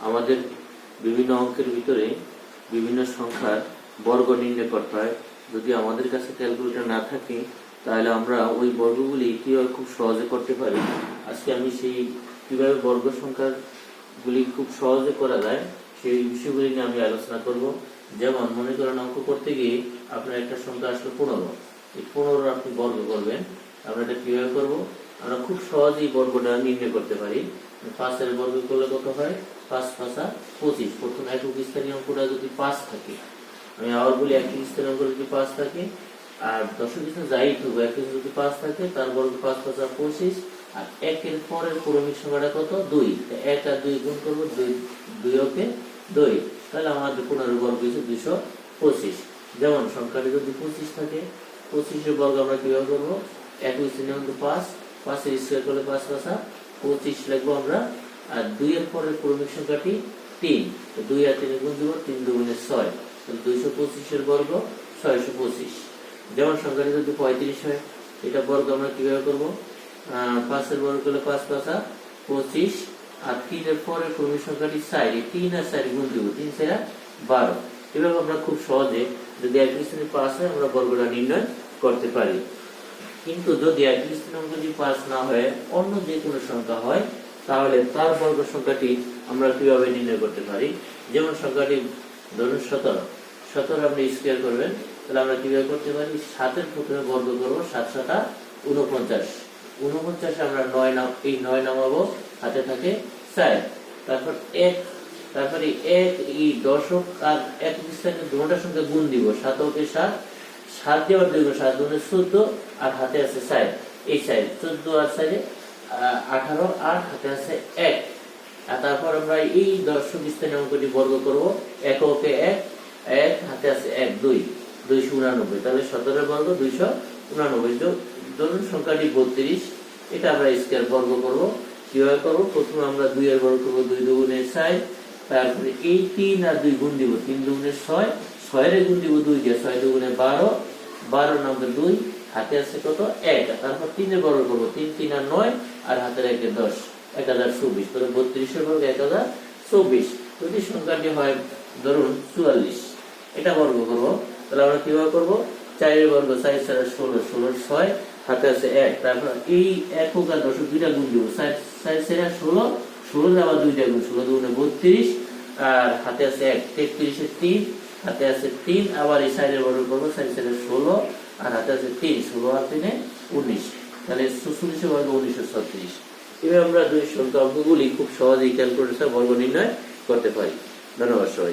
আমাদের বিভিন্ন অঙ্কের ভিতরে বিভিন্ন সংখ্যার বর্গ নির্ণয় করতে হয়। যদি আমাদের কাছে ক্যালকুলেটর না থাকে, তাহলে আমরা ওই বর্গগুলি কীভাবে খুব সহজে করতে পারি? আজকে আমি সেই কীভাবে বর্গ সংখ্যার গুলি খুব সহজে করা যায়, সেই বিষয়গুলি নিয়ে আমি আলোচনা করব। যেমন, মনে করেন অঙ্ক করতে গিয়ে আপনার একটা সংখ্যা আসলে পনেরো। এই পনেরো আপনি বর্গ করবেন। আমরা এটা কীভাবে করব? আমরা খুব সহজেই বর্গটা নির্ণয় করতে পারি। পাঁচের বর্গ করলে কত হয়? পাঁচ পাঁচা পঁচিশ। প্রথম একক স্থানীয় অঙ্কটা যদি পাঁচ থাকে, আমি আবার বলি একক স্থানীয় অঙ্ক যদি পাঁচ থাকে, আর দশক স্থান যাই থাকবে একক যদি পাঁচ থাকে, তার বর্গ পাঁচ পাঁচা পঁচিশ, আর একের পরের ক্রমিক সংখ্যাটা কত? দুই। এক আর দুই গুণ করব দুই দুই ওকে দুই। তাহলে আমাদের পনেরো বর্গ হচ্ছে দুইশো পঁচিশ। যেমন সংখ্যাটি যদি পঁচিশ থাকে, পঁচিশের বর্গ আমরা কীভাবে করব? একুশ তিন অঙ্ক পাঁচ, পাঁচের স্কোয়ার করলে পাঁচ পাঁচা পঁচিশ লিখব আমরা, আর দুই এর পরের ক্রমিক সংখ্যাটি তিন। দুই আর তিন গুণ দিব তিন দুগুণে ছয়। দুইশো পঁচিশের বর্গ, ছয়শো পঁচিশ। যেমন সংখ্যাটি যদি পঁয়ত্রিশ হয়, এটা বর্গ আমরা কীভাবে করব? পাঁচের বর্গ করলে পাঁচ পাঁচা পঁচিশ, আর তিনের পরের ক্রমিক সংখ্যাটি চার। তিন আর চার গুণ দিব তিন চার বারো। এভাবে আমরা খুব সহজে যদি এক পাস হয়, আমরা বর্গটা নির্ণয় করতে পারি। কিন্তু যদি এক স্থানে অঙ্ক যদি পাস না হয়ে, অন্য যে কোনো সংখ্যা হয়, তাহলে তার বর্গ সংখ্যাটি আমরা কীভাবে নির্ণয় করতে পারি? যেমন সংখ্যাটি ধরুন সতেরো। সতেরো আপনি স্কোয়ার করবেন, তাহলে আমরা কীভাবে করতে পারি? সাতের প্রথমে বর্গ করব, সাত সাতা উনপঞ্চাশ উনপঞ্চাশে আমরা নয় নাম এই নয় নামাবো, হাতে থাকে চার। তারপর এক তারপরে এক এই দশক আর এক স্থানে দুটা সংখ্যা গুণ দিব সাত ওকে সাত দেওয়ার দুই সাত গুণে চোদ্দ আর হাতে আছে চার। এই চার চোদ্দ আর আহ, আঠারো আর হাতে আছে এক। আর তারপর আমরা এই দশক স্থানে অঙ্কটি বর্গ করব। এক ওকে এক এক হাতে আছে এক দুই। দুইশো উনানব্বই। তাহলে সতেরো বর্গ দুইশো উনানব্বই। ধরুন সংখ্যাটি বত্রিশ। এটা আমরা স্কোয়ার বর্গ করব। কীভাবে করব? প্রথমে আমরা দুই এর বর্গ করব দুই দুগুণে ছয় তারপরে এই তিন আর দুই গুণ দিব তিন দুগুণের ছয়। ছয়ের গুণ দিব দুই দিয়ে ছয় দুগুণে বারো বারো নম্বর দুই হাতে আছে কত এক তারপর তিনের বর্গ করব তিন তিন আর নয় আর হাতের একে দশ এক হাজার চব্বিশ তাহলে বত্রিশের বর্গ এক হাজার চব্বিশ যদি সংখ্যাটি হয় ধরুন চুয়াল্লিশ এটা বর্গ করব তাহলে আমরা কীভাবে করব চারের বর্গ চার চার ষোলো ষোলো ছয় হাতে আছে এক তারপর এই একক আর দশক দুইটা গুণ দিব চার চার চার ষোলো ষোলো আবার দুইটা গুণ ষোলো দুগুণে বত্রিশ আর হাতে আছে এক তেত্রিশে তিন হাতে আছে তিন, আবার এই সাইডের বর্ডার করব, সাইড সাইডে ষোলো, আর হাতে আছে তিন, ষোলো আর তিনে উনিশ। তাহলে সুচল্লিশে বর্গ উনিশশো ছত্রিশ। এবার আমরা দুই সংখ্যা অঙ্কগুলি খুব সহজেই ক্যালকুলেটার বর্গ নির্ণয় করতে পারি। ধন্যবাদ সবাই